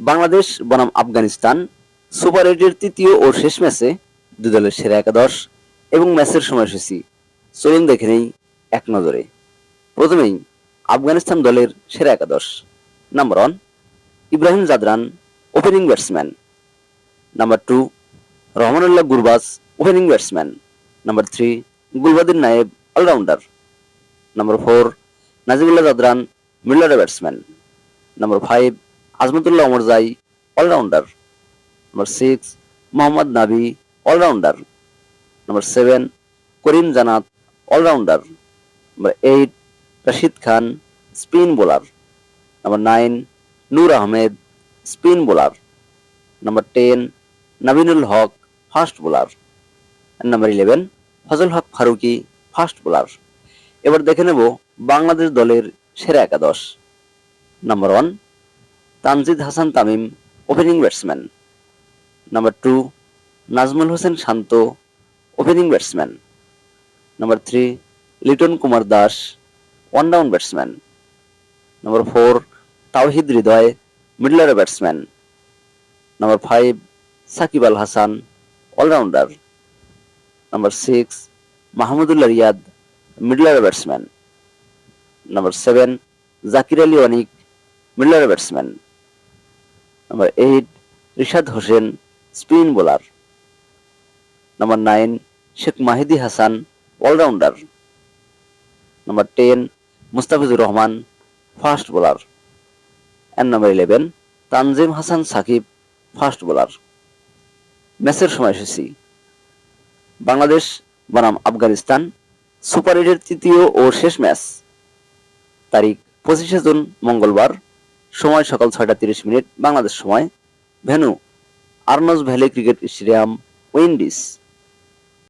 বাংলাদেশ বনাম আফগানিস্তান, সুপার এইটের তৃতীয় ও শেষ ম্যাচে দু দলের সেরা একাদশ এবং ম্যাচের সময়সূচি। চলুন দেখে নেই এক নজরে। প্রথমেই আফগানিস্তান দলের সেরা একাদশ। Number one Ibrahim Zadran opening batsman number two Rahmanullah Gurbaz opening batsman number three Gulbadin Naib allrounder number four Najibullah Zadran middle batsman number five Azmatullah Omarzai allrounder. Number six Mohammad Nabi allrounder. Number seven Karim Janat, allrounder. Number eight Rashid Khan, spin bowler. Number nine Noor Ahmad, spin bowler. Number ten Naveenul Haq, fast bowler. Number eleven Fazal Haq Farooqi, fast bowler. এবার দেখে নেব বাংলাদেশ দলের সেরা একাদশ। Number one Tanzid Hasan Tamim, opening batsman. Number two, Najmul Hossain Shanto, opening batsman. Number three, Liton Kumar Das, one down batsman. Number four, Towhid Hridoy middler batsman. Number five, Shakib Al Hasan, allrounder. Number six, Mahmudullah Riyad middler batsman. Number seven, Zakir Ali Anik middler batsman. Number eight Rishad Hossain spin bowler number nine Sheikh Mahedi Hasan allrounder number ten Mustafizur Rahman fast bowler and number eleven Tanzim Hasan Sakib fast bowler ম্যাচের সময় সময়সূচি বাংলাদেশ বনাম Afghanistan, super এইটের তৃতীয় ও শেষ match তারিখ পঁচিশে June, মঙ্গলবার। সময় সকাল ছয়টা তিরিশ মিনিট বাংলাদেশ সময় venue Arnos Vale cricket stadium Windies.